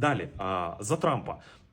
Далі за Трампа.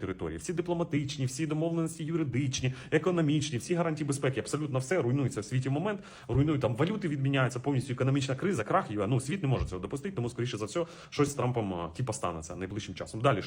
території. Всі дипломатичні, всі домовленості юридичні, економічні, всі гарантії безпеки, абсолютно все руйнується в світі момент. Руйнують там валюти, відміняються повністю економічна криза, крах. Ну світ не може цього допустити, тому скоріше за все, щось з Трампом типа станеться найближчим часом. Далі.